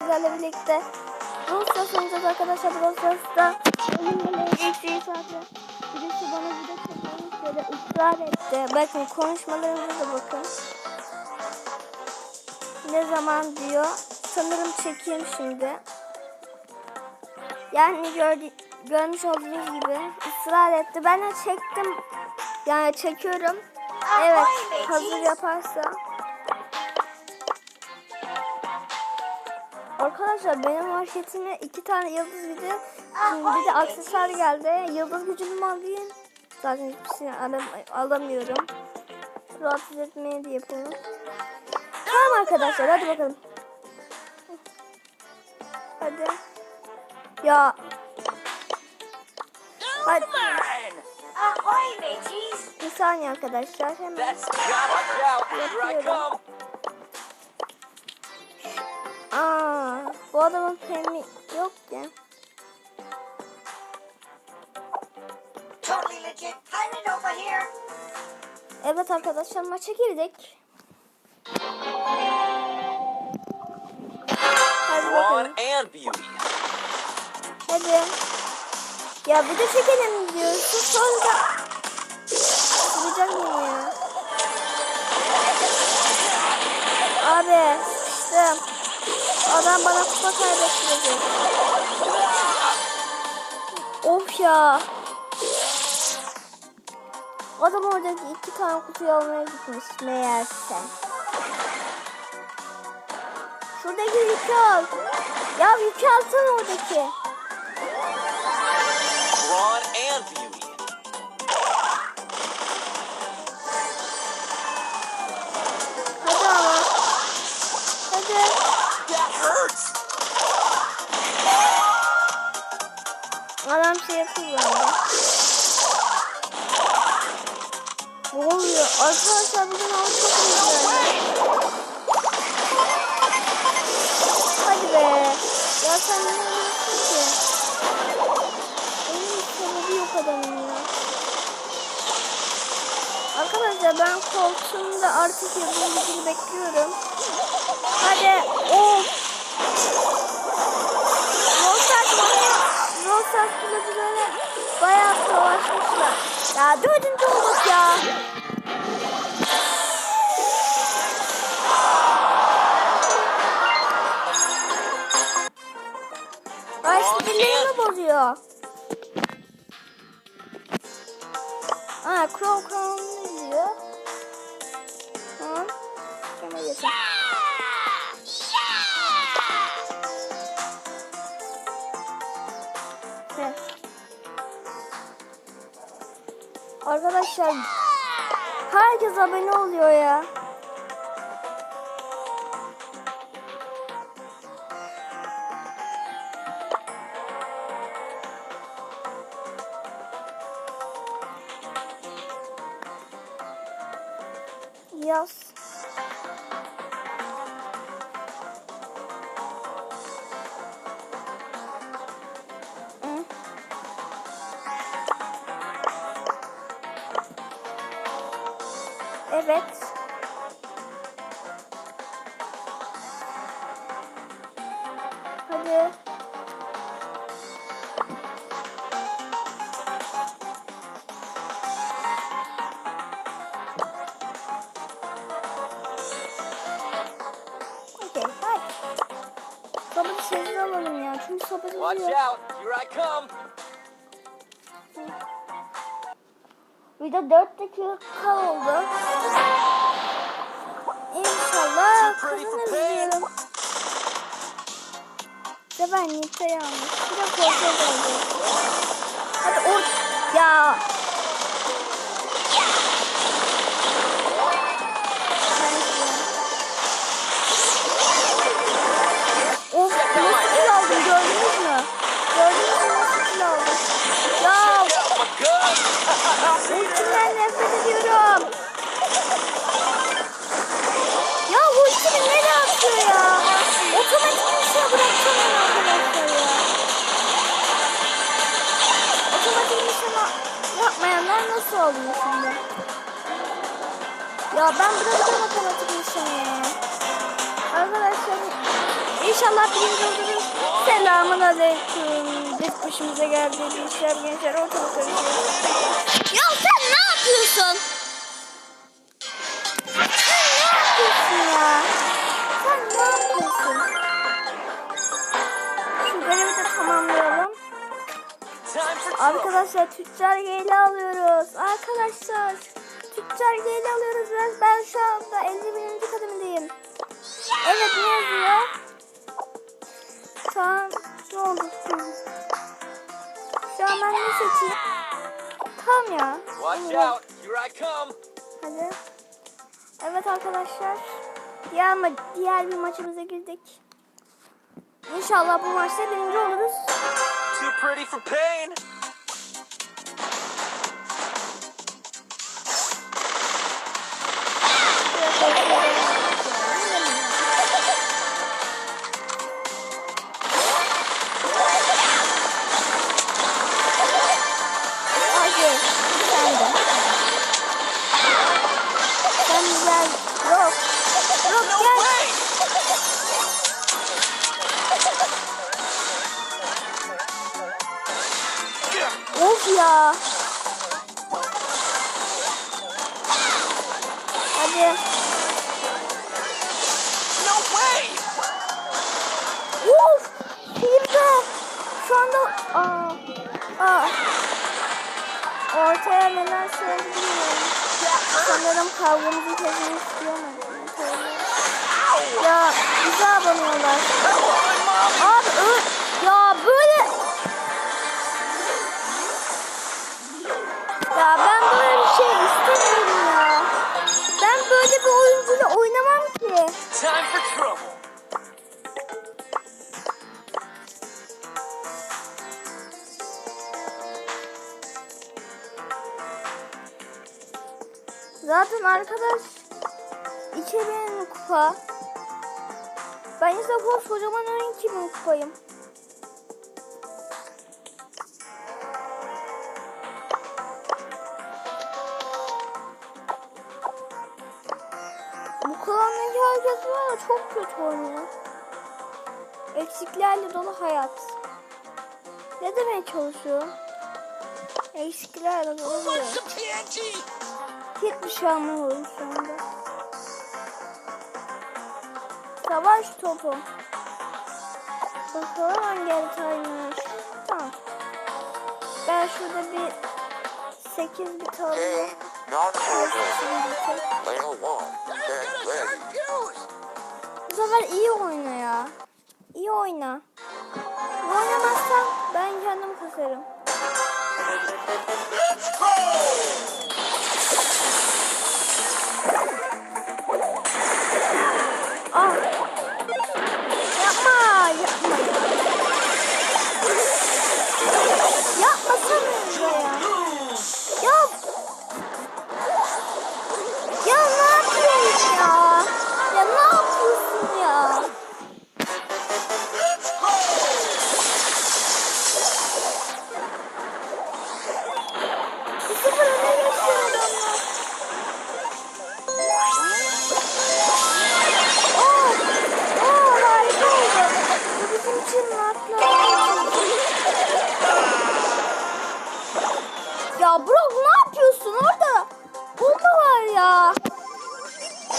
sizlerle birlikte Rusya oynayacağız arkadaşlar. Rusya'da benimle eksiği saatte birisi bana video çekmemi istedi. ısrar etti. Bakın konuşmalarımıza bakın. Ne zaman diyor. Sanırım çekeyim şimdi. Yani gördü, görmüş olduğunuz gibi ısrar etti. Ben de çektim. Yani çekiyorum. Evet hazır yaparsa. Arkadaşlar benim marketime iki tane yıldız de bir de aksesuar geldi. Yıldız gücümü mü alayım? Zaten hiçbir şey alam alamıyorum. Rahatsız etmeye diye yapıyorum. Tamam arkadaşlar hadi bakalım. Hadi. Ya. Hadi. Bir saniye arkadaşlar hemen. Yapıyorum. Aa, bu adamın pemi yok here. Evet arkadaşlar maça girdik. Hadi bakalım. and Beauty. Hadi. Ya bir de çekelim diyorsun sonra Sıkacak mıyım ya? Abi sıkıştım. Adam bana kupa kaybettirecek. Of ya. Adam oradaki iki tane kutuyu almaya gitmiş meğerse. Şuradaki yükü al. Ya yükü alsana oradaki. Ron and Arkadaşlar bugün çok güzel. Hadi be. Ya sen ne yapıyorsun ki? Benim sebebi yok adamın ya. Arkadaşlar ben koltuğumda artık yazım gücünü bekliyorum. Hadi. Of. Rosas bana Rosas kılıcı böyle bayağı savaşmışlar. Ya dördüncü olduk ya. Bozuyor. Aa Crow Crow ne diyor? Tamam. Yeter. Evet. Arkadaşlar herkes abone oluyor ya. Evet. Watch out. Here I come. Video 4 dakika oldu. İnşallah kazanırız diyorum. İşte ben Nita'yı almış. Bir de korkuyor oldu. Hadi or... Ya. Ultimden nefret ediyorum. Ya bu ultimi nereye atıyor ya? Otomatik bir şey bıraksana arkadaşlar ya. Otomatik bir şey yapmayanlar nasıl oluyor şimdi? Ya ben bırakacağım otomatik bir şey. Arkadaşlar İnşallah birinci oluruz. Selamun aleyküm. Biz başımıza geldi bir işler gençler ortalık karışıyor. Ya sen ne yapıyorsun? Ne yapıyorsun ya? Sen ne yapıyorsun? Şu görevi de. Arkadaşlar tüccar geyli alıyoruz. Arkadaşlar tüccar geyli alıyoruz. Ben, ben şu anda 51. kademedeyim. Evet ne yazıyor? Tamam ne oldu? Ben ne seçeyim? Tamam ya. Watch out. Here I come. Hadi. Evet arkadaşlar. Diğer, ma- diğer bir maçımıza girdik. İnşallah bu maçta birinci oluruz. Too pretty for pain. Ya. Hadi. No way. Uf. Filmde. Şu anda. Aa. Aa. Ortaya neler söyledi bilmiyorum. Sanırım kavgamızı kesmek istiyorlar. Ya bize on, mommy. Abi ö- Time for trouble. Zaten arkadaş 2000 kupa. Ben ise koskocaman 12 bin kupayım. Ya çok kötü oynuyor. Eksiklerle dolu hayat. Ne demeye çalışıyor? Eksiklerle dolu hayat. Hiçbir şey anlamıyorum şu anda. Savaş topu. Bakalım hangi haritaymış. Tamam. Ben şurada bir 8 bit alayım. Not sefer iyi oyna ya. İyi oyna. Oynamazsan ben kendim kasarım. Ah. Ya Brock ne yapıyorsun orada? Bomba var ya.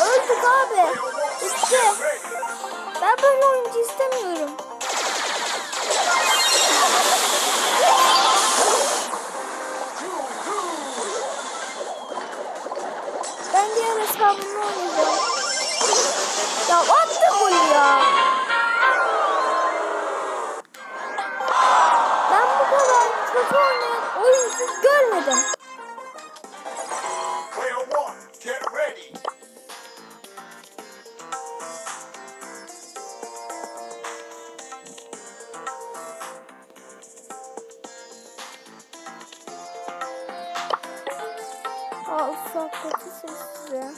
Öldük abi. Bitti. Ben böyle oyuncu istemiyorum. Ben diğer hesabımla oynayacağım. Ya attı golü ya. Oyuncu görmedim. Al sohbeti sessize.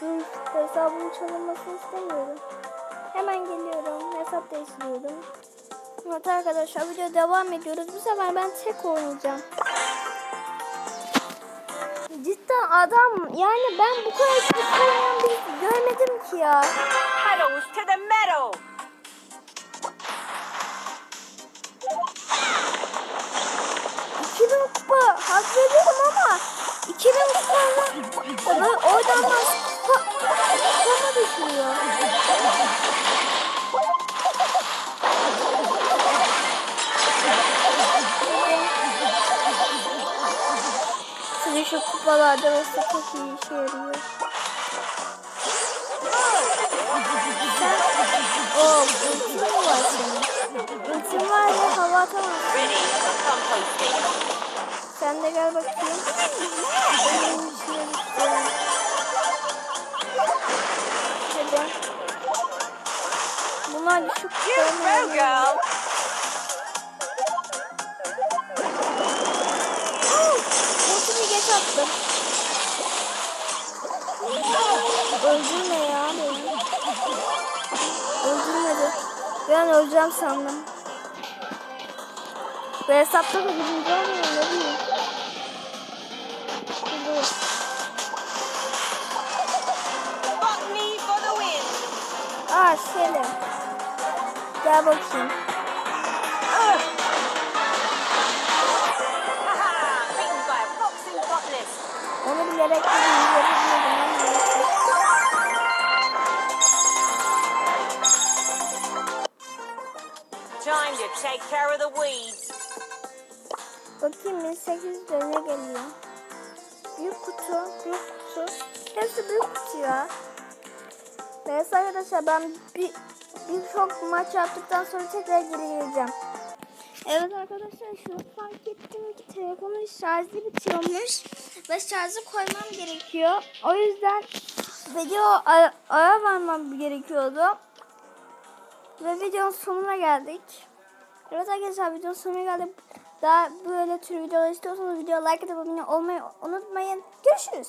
Dur hesabımın çalınmasını istemiyorum. Hemen geliyorum. Hesap değiştiriyorum. Evet arkadaşlar video devam ediyoruz. Bu sefer ben tek oynayacağım. Cidden adam yani ben bu kadar kötü oynayan bir görmedim ki ya. Pedals to the metal. İki bin kupa hak veriyorum ama 2000 kupayla ya böyle oradan da kupa, kupama düşüyor. Şu kupalarda mesela çok iyi işe yarıyor. Sen, o ultim var senin. Ultim var ya hava atamazsın. Sen de gel bakayım. Ben öleceğim sandım. Bu hesapta da birinci olmuyor ne bileyim. Aa Selim. Gel bakayım. Onu bilerek dedim. Take care of the weeds. Bakayım 1800 dönüyor geliyor. Büyük kutu, büyük kutu. Hepsi büyük kutu ya. Neyse arkadaşlar ben bir birçok maç yaptıktan sonra tekrar geri geleceğim. Evet arkadaşlar şunu fark ettim ki telefonun şarjı bitiyormuş ve şarjı koymam gerekiyor. O yüzden video ara, ara vermem gerekiyordu. Ve videonun sonuna geldik. Evet arkadaşlar videonun sonuna geldik. Daha böyle tür videolar istiyorsanız videoya like atıp abone olmayı unutmayın. Görüşürüz.